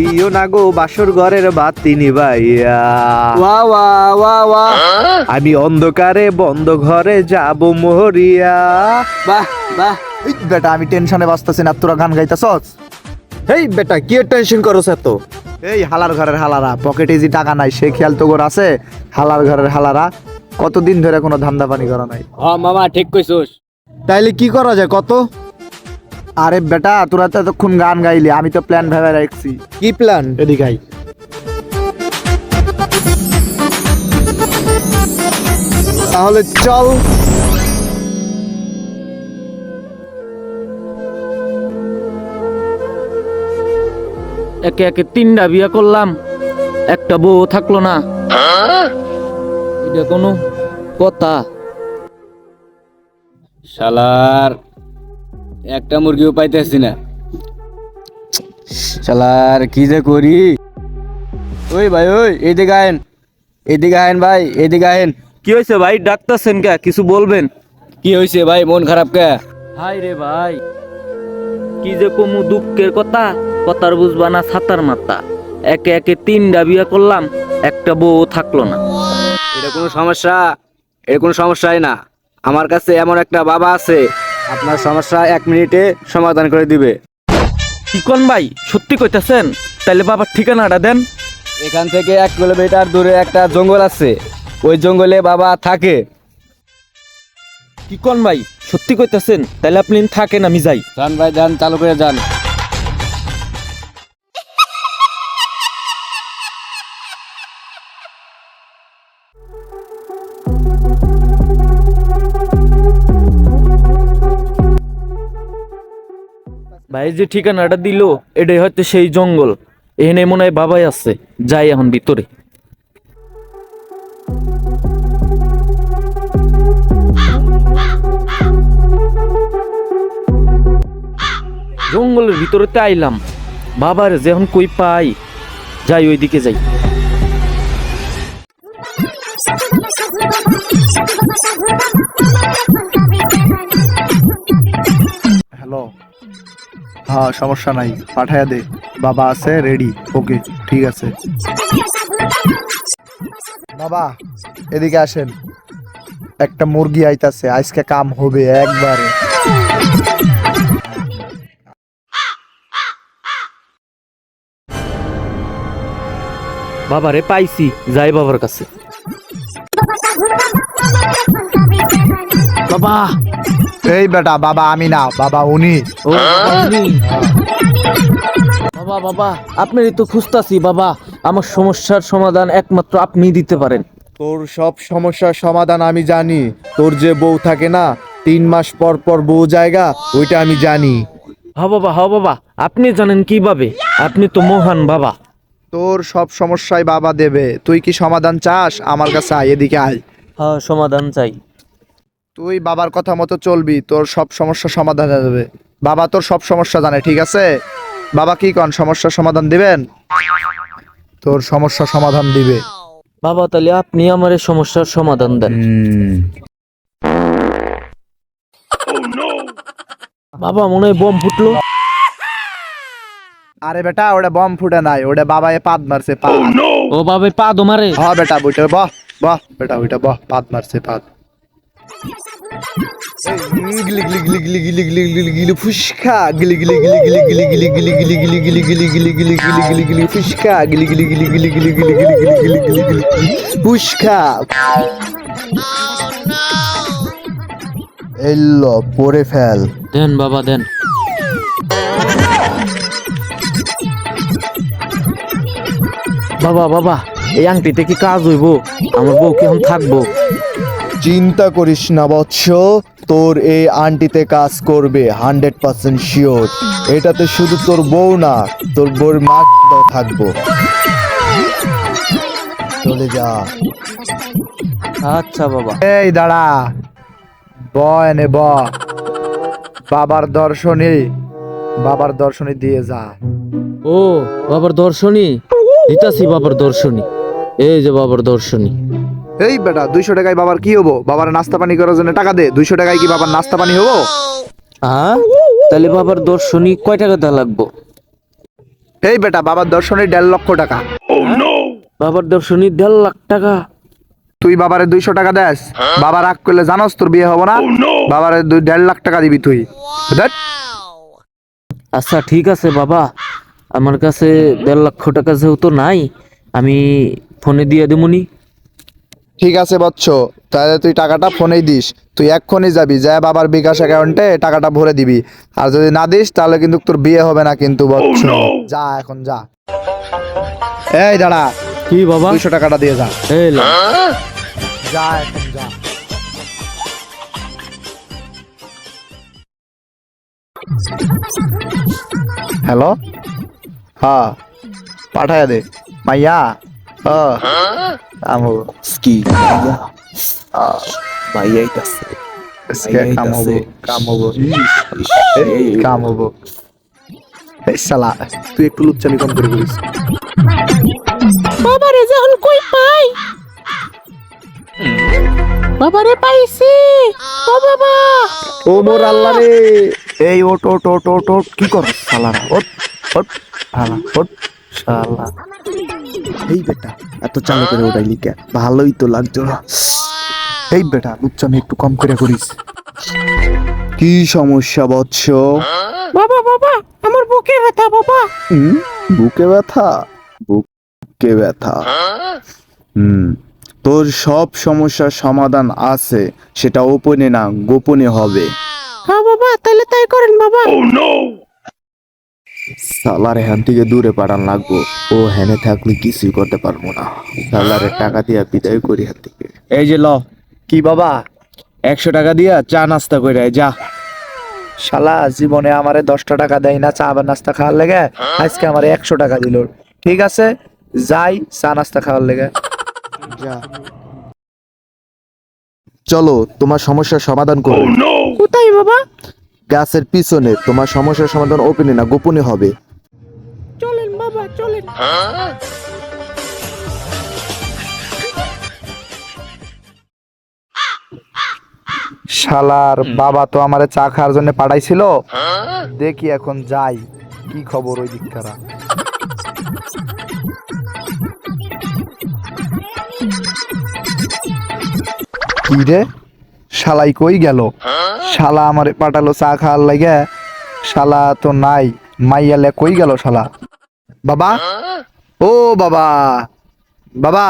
দিও না গো বাসর ঘরের বাতি নিবাইয়া। ওয়া ওয়া ওয়া ওয়া। আমি অন্ধকারে বন্ধ ঘরে যাব মরিয়া বাহ বাহ। এই বেটা আমি টেনশনে বাঁচতেছি না তোরা গান গাইতেছস? হেই বেটা কি টেনশন করছ এত? এই হালার ঘরের হালারা পকেটে যে টাকা নাই সে খেয়াল তো গোর আছে? হালার ঘরের হালারা কতদিন ধরে কোনো ধান্দা পানি করা নাই? হ মামা ঠিক কইছস। তাইলে কি করা যায় কত? আরে বেটা তোরা তো এতক্ষণ গান গাইলি আমি তো প্ল্যান ভেবে রাখছি। কি প্ল্যান এদিকে আই তাহলে চল। একে একে তিনটা বিয়া করলাম একটা বউ থাকল না। এটা কোনো কথা। শালার একটা মুরগিও পাইতেছি না। শালার কি যে করি? ওই ভাই ওই এইদিকে আহেন এইদিকে আহেন ভাই এইদিকে আহেন। কি হয়েছে ভাই? ডাক্তারছেন কে? কিছু বলবেন? কি হয়েছে ভাই মন খারাপ কে? হাই রে ভাই। কি যে কমু দুঃখের কথা কথার বুঝবা না ছাতার মাথা। একে একে তিনটা বিয়া করলাম একটা বউ থাকল না। এটা কোনো সমস্যা এটা কোনো সমস্যাই না। আমার কাছে এমন একটা বাবা আছে আপনার সমস্যা এক মিনিটে সমাধান করে দিবে। ইকন ভাই সত্যি কইতেছেন? তাহলে বাবার ঠিকানাটা দেন। এখান থেকে এক কিলোমিটার দূরে একটা জঙ্গল আছে। ওই জঙ্গলে বাবা থাকে। কি ভাই সত্যি কইতেছেন? তাহলে আপনি থাকেন আমি যাই। যান ভাই যান চালু করে যান। ভাই যে ঠিকানাটা দিল, এটাই হয়তো সেই জঙ্গল। এখানে মনে হয় বাবাই আছে। যাই এখন ভিতরে। জঙ্গলের ভিতরেতে আইলাম। বাবার যখন কই পাই, যাই ওইদিকে যাই। হ্যালো হ্যাঁ সমস্যা নাই। পাঠায়া দে। বাবা আছে রেডি ওকে ঠিক আছে। বাবা এদিকে আসেন। একটা মুরগি আইতাছে আজকে কাম হবে একবারে। বাবারে পাইছি। যাই বাবার কাছে। বাবা এই বেটা বাবা আমি না বাবা উনি। ও আপনি বাবা বাবা আপনারই তো খুঁজতাছি বাবা। আমার সমস্যার সমাধান একমাত্র আপনি দিতে পারেন। তোর সব সমস্যার সমাধান আমি জানি। তোর যে বউ থাকে না তিন মাস পর পর বউ জায়গা ওইটা আমি জানি। হ বাবা হ বাবা। আপনি জানেন কীভাবে? আপনি তো মহান বাবা। তোর সব সমস্যায় বাবা দেবে। তুই কি সমাধান চাস? আমার কাছে আয় এদিকে আয়। হ্যাঁ সমাধান চাই। তুই বাবার কথা মতো চলবি তোর সব সমস্যা সমাধান হয়ে যাবে। বাবা তোর সব সমস্যা জানে ঠিক আছে? বাবা কি কন সমস্যার সমাধান দিবেন? তোর সমস্যা সমাধান দিবে। বাবা তাহলে আপনি আমার এই সমস্যার সমাধান দেন। বাবা মনে হয় বম ফুটলো। আরে বেটা ওটা বম ফুটে নাই ওটা বাবা পাদ মারছে পাদ ও বাবা পা দমারে হ্যাঁ বেটা বুঝতে বাহ বাহ বেটা ওইটা বাহ পাদ মারছে পাদ গিলি গিলি গিলি গিলি গিলি গিলি গিলি গিলি ফুসকা গিলি গিলি গিলি গিলি গিলি গিলি গিলি গিলি গিলি গিলি গিলি গিলি গিলি গিলি গিলি গিলি ফুসকা গিলি গিলি গিলি গিলি গিলি গিলি গিলি গিলি গিলি গিলি গিলি ফুসকা এলো পরে ফেল। দেন বাবা দেন। বাবা বাবা এই আংটিতে কি কাজ হইব? আমার বউ কি এখন থাকব। চিন্তা করিস না বৎস। তোর এই আন্টিতে কাজ করবে হান্ড্রেড পার্সেন্ট শিওর। এটাতে শুধু তোর বউ না তোর বউর মা থাকব। চলে যা। আচ্ছা বাবা। এই দাঁড়া। ব এনে ব। বাবার দর্শনী। বাবার দর্শনী দিয়ে যা। ও বাবার দর্শনী? দিতাছি বাবার দর্শনী। এই যে বাবার দর্শনী। এই বেটা দুইশো টাকায় বাবার কি হব? বাবার নাস্তা পানি করার জন্য টাকা দে। দুইশো টাকায় কি বাবার নাস্তা পানি হব? হ্যাঁ তাহলে বাবার দর্শনী কয় টাকা দেওয়া লাগবো? এই বেটা বাবার দর্শনী দেড় লক্ষ টাকা। বাবার দর্শনী দেড় লাখ টাকা। তুই বাবারে দুইশো টাকা দেস। বাবা রাগ করলে জানোস তোর বিয়ে হব না? বাবারে দুই দেড় লাখ টাকা দিবি তুই। আচ্ছা ঠিক আছে বাবা। আমার কাছে দেড় লক্ষ টাকা যেহেতু নাই আমি ফোনে দিয়ে দেবনি ঠিক আছে বৎস তাহলে তুই টাকাটা ফোনেই দিস। তুই এক্ষুনি যাবি যা বাবার বিকাশ অ্যাকাউন্টে টাকাটা ভরে দিবি। আর যদি না দিস তাহলে কিন্তু তোর বিয়ে হবে না কিন্তু বৎস। যা এখন যা। এই দাঁড়া কি বাবা? দুইশো টাকাটা দিয়ে যা। এই লে। যা এখন যা। হ্যালো? হ্যাঁ পাঠায় দে। মাইয়া ও আমো কি ভাই আইতাছে। আজকে কাম হব কাম হব এই কাম হব এই শালা তুই একটু লুচ্চামি কম করে করিস বাবারে যখন কই পাই? বাবারে পাইছি। ও বাবা। ও মোর আল্লাহ রে। এই ওট ওট ওট ওট কি কর শালা ওট ওট শালা ওট। শালা এই বেটা এত চালু করে ওটাইলি কে? ভালোই তো লাগতো না। এই বেটা লুচ্চামি একটু কম করে করিস। কি সমস্যা বৎস? বাবা বাবা আমার বুকে ব্যথা বাবা। হুম বুকে ব্যথা? বুকে ব্যথা। হুম তোর সব সমস্যার সমাধান আছে সেটা ওপেনে না গোপনে হবে। হ্যাঁ বাবা তাহলে তাই করেন বাবা। সালার হ্যান থেকে দূরে পাঠান লাগবো। ও হ্যানে থাকলে কিছুই করতে পারব না। সালারের টাকা দিয়া বিদায় করি হাত থেকে। এই যে ল। কি বাবা? একশো টাকা দিয়া চা নাস্তা করে যা। শালা জীবনে আমারে দশটা টাকা দেয় না চা বা নাস্তা খাওয়ার লেগে আজকে আমারে একশো টাকা দিল। ঠিক আছে? যাই চা নাস্তা খাওয়ার লেগে। যা। চলো তোমার সমস্যার সমাধান করো। কোথায় বাবা? গাছের পিছনে তোমার সমস্যার সমাধান ওপেনে না গোপনে হবে। চলেন বাবা চলেন। শালার বাবা তো আমারে চা খাওয়ার জন্য পাঠাইছিল। দেখি এখন যাই কি খবর ওই দিককারা। কি রে? শালাই কই গেল? শালা আমারে পাঠালো চা খাওয়ার লাগে শালা তো নাই মাইয়ালে কই গেল শালা? বাবা? ও বাবা! বাবা!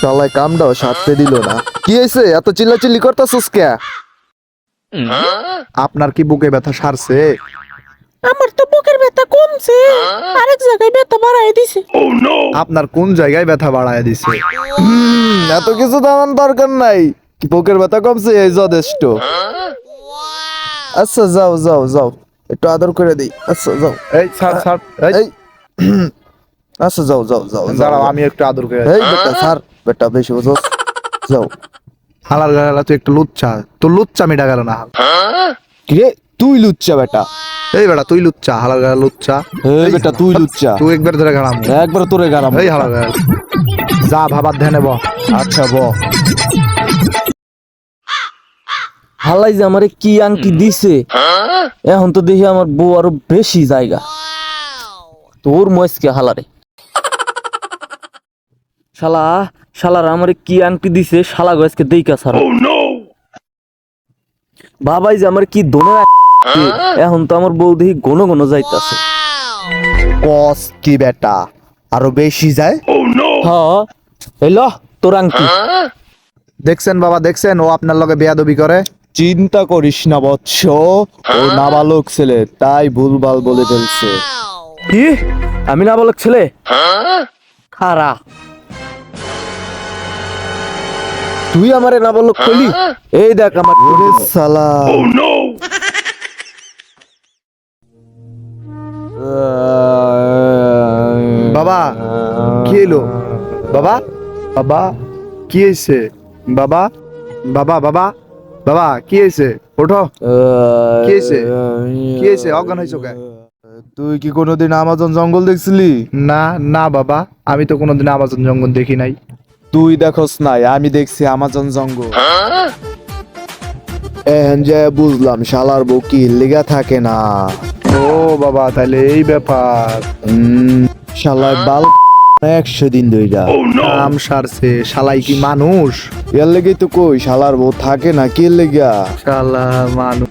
চলাই কামটাও সারতে দিল না। কি হয়েছে? এত চিল্লাচিল্লি করতেছিস কে? আপনার কি বুকে ব্যথা সারছে? আমার তো বুকের ব্যথা কমছে। আরেক জায়গায় ব্যথা বাড়াই দিছে। আপনার কোন জায়গায় ব্যথা বাড়ায় দিছে? হুম, এত কিছু তো আমার দরকার নাই। কি বুকের ব্যথা কমছে? এই যথেষ্ট আচ্ছা যাও যাও যাও। একটু আদর করে দিই। আচ্ছা যাও। এই স্যার স্যার এই। আচ্ছা যাও যাও যাও দাঁড়াও আমি একটু আদর করে এই বেটা স্যার বেটা বেশি বুঝো। যাও। হালার গালা তুই একটু লুচ্চা তোর লুচ্চা মিটা গেল না। কিরে তুই লুচ্চা বেটা। এই বেটা তুই লুচ্চা হালার গালা লুচ্চা। এই বেটা তুই লুচ্চা। তুই একবার ধরে গাড়াম। একবার তোরে গারাম এই গালা যা ভাবার ধ্যানে ব। আচ্ছা ব। হালাই যে আমারে কি আংটি দিছে? এখন তো দেখি আমার বউ আরও বেশি জায়গা। তোর মস্কে হালারে। শালা শালার আমারে কি আংটি দিছে? শালা গজকে দেইকা সারা বাবাই যে আমার কি দোনে এখন তো আমার বউ দেখি ঘন ঘন যাইতাছে। কস কি বেটা? আরও বেশি যায়? হ্যাঁ। এলো তোর আংটি। দেখছেন বাবা দেখছেন? ও আপনার লগে বেয়াদবি করে। চিন্তা করিস না বৎস। ও নাবালক ছেলে তাই ভুলভাল বলে ফেলছে। কি? আমি নাবালক ছেলে? খারা। তুই আমারে না বলক কইলি এই দেখ আমার সালা। বাবা কি এলো বাবা? বাবা? কি হয়েছে? বাবা? বাবা বাবা? বাবা কি হয়েছে? ওঠো। কি হয়েছে? কি হয়েছে? অজ্ঞান হয়েছো কে? তুই কি কোনোদিন আমাজন জঙ্গল দেখছিলি? না না বাবা আমি তো কোনোদিন আমাজন জঙ্গল দেখি নাই। তুই দেখোস নাই আমি দেখছি আমাজন জঙ্গল। এহেন যে বুঝলাম শালার বউ কি লেগা থাকে না। ও বাবা তাহলে এই ব্যাপার। উম, শালায় বাল একশো দিন ধইরা। নাম সারছে শালাই কি মানুষ? এর লেগে তো কই শালার বউ থাকে না কি এর লেগা শালা মানুষ।